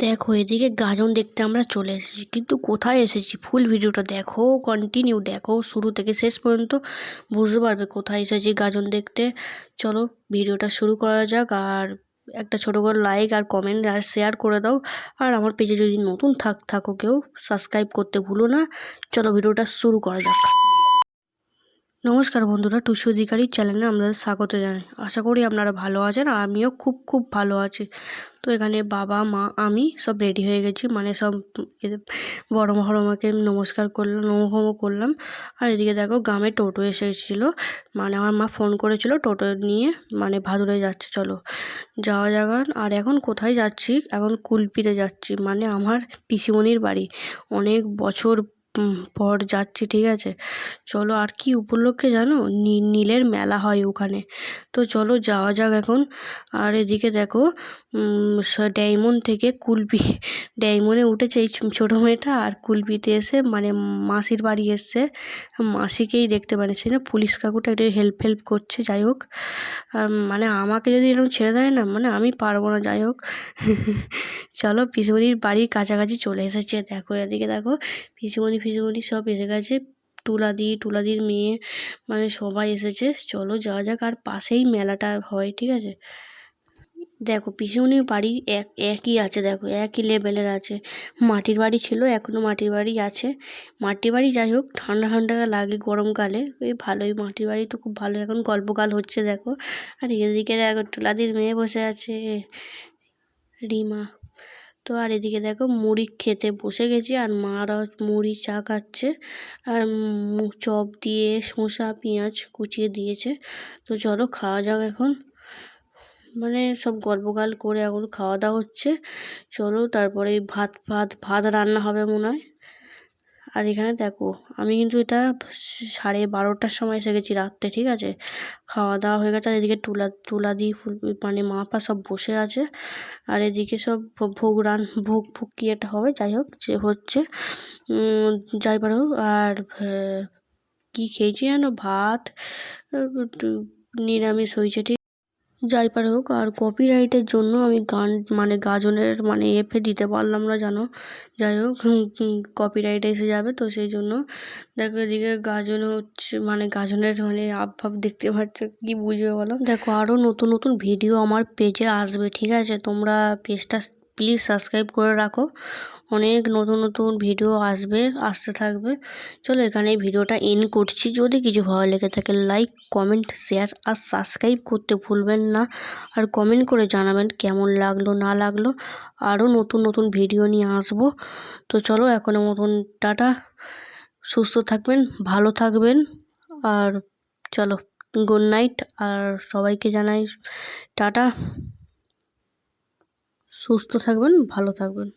দেখো, এদিকে গাজন দেখতে আমরা চলে এসেছি। কিন্তু কোথায় এসেছি? ফুল ভিডিওটা দেখো কন্টিনিউ দেখো, শুরু থেকে শেষ পর্যন্ত বুঝতে পারবে কোথায় এসেছি গাজন দেখতে। চলো, ভিডিওটা শুরু করা যাক আর একটা ছোটো করে লাইক আর কমেন্ট আর শেয়ার করে দাও। আর আমার পেজে যদি নতুন থাক, থাকো কেউ সাবস্ক্রাইব করতে ভুলো না। চলো, ভিডিওটা শুরু করা যাক। নমস্কার বন্ধুরা, টুসু অধিকারী চ্যানেলে আপনাদের স্বাগত জানাই। আশা করি আপনারা ভালো আছেন আর আমিও খুব খুব ভালো আছি। তো এখানে বাবা, মা, আমি সব রেডি হয়ে গেছি। মানে সব বড় মহরমাকে নমস্কার করলাম নমহম করলাম। আর এদিকে দেখো গ্রামে টোটো এসে এসেছিল মানে আমার মা ফোন করেছিল টোটো নিয়ে মানে ভাদুরে যাচ্ছে, চলো। যাওয়া যাক আর এখন কোথায় যাচ্ছি? এখন কুলপিতে যাচ্ছি। মানে আমার পিসিমণির বাড়ি। অনেক বছর পর যাচ্ছি, ঠিক আছে? চলো, আর কি উপলক্ষে জানো? নীলের মেলা হয় ওখানে। তো চলো, যাওয়া যাক এখন। আর এদিকে দেখো ডায়মন্ড থেকে কুলপি। ডায়মন্ডে উঠেছে এই ছোটো মেয়েটা আর কুলপিতে এসে মানে মাসির বাড়ি এসছে। মাসিকেই দেখতে পাচ্ছে না পুলিশ কাকুটা একটু হেল্প হেল্প করছে, যাই হোক। মানে আমাকে যদি এরকম ছেড়ে দেয় না মানে আমি পারব না, যাই হোক। চলো পিসুমণির বাড়ির কাছাকাছি চলে এসেছে। দেখো এদিকে দেখো, পিসুমণি ফিসুমণি সব এসে গেছে। টুলাদি টুলাদির মেয়ে মানে সবাই এসেছে। চলো যাওয়া যাক, আর পাশেই মেলাটা হয়, ঠিক আছে? দেখো পিসুমণির বাড়ি এক, একই আছে, দেখো, একই লেভেলের আছে। মাটির বাড়ি ছিল এখনও মাটির বাড়ি আছে। মাটির বাড়ি যাই হোক, ঠান্ডা ঠান্ডা লাগে গরমকালে ওই ভালোই, মাটির বাড়ি তো খুব ভালো। এখন গল্পকাল হচ্ছে, দেখো। আর এদিকে দেখো, টুলাদির মেয়ে বসে আছে, রিমা। তো আর এদিকে দেখো, মুড়ি খেতে বসে গেছি, আর মারা মুড়ি চা খাচ্ছে। আর চপ দিয়ে শসা, পেঁয়াজ কুচিয়ে দিয়েছে। তো চলো, খাওয়া যাক এখন। মানে সব গল্পগাল করে এখন খাওয়া দাওয়া হচ্ছে। চলো তারপরে ভাত ভাত ভাত রান্না হবে মনে হয়। আর এখানে দেখো, আমি কিন্তু এটা সাড়ে বারোটার সময় এসে গেছি রাত্রে, ঠিক আছে? খাওয়া দাওয়া হয়ে গেছে, আর এদিকে তুলা তুলা দিয়ে ফুল মানে মা পা সব বসে আছে। আর এদিকে সব ভোগ রান, ভোগ ভোগ কী একটা হবে, যাই হোক, যে হচ্ছে যাই পারো আর কী খেয়েছি যেন? ভাত নিরামিষ হয়েছে, ঠিক যাই পারে হোক, আর কপিরাইটের জন্য আমি গান মানে গাজনের মানে এফে দিতে পারলাম না জানো? যাই হোক কপিরাইট এসে যাবে তো সেই জন্য। দেখো এদিকে গাজন হচ্ছে মানে গাজনের মানে আপ ভাব দেখতে পাচ্ছ, কি বুঝবে বলো? দেখো আরও নতুন নতুন ভিডিও আমার পেজে আসবে, ঠিক আছে? তোমরা পেজটা প্লিজ সাবস্ক্রাইব করে রাখো। অনেক নতুন নতুন ভিডিও আসবে, আসতে থাকবে। চলো এখানে ভিডিওটা এন করছি। যদি কিছু ভালো লেগে থাকে লাইক কমেন্ট শেয়ার আর সাবস্ক্রাইব করতে ভুলবেন না। আর কমেন্ট করে জানাবেন কেমন লাগল, না লাগল। আরও নতুন নতুন ভিডিও নিয়ে আসব। তো চলো এখনও মতন টাটা। সুস্থ থাকবেন, ভালো থাকবেন। আর চলো গুড নাইট আর সবাইকে জানাই টাটা। সুস্থ থাকবেন, ভালো থাকবেন।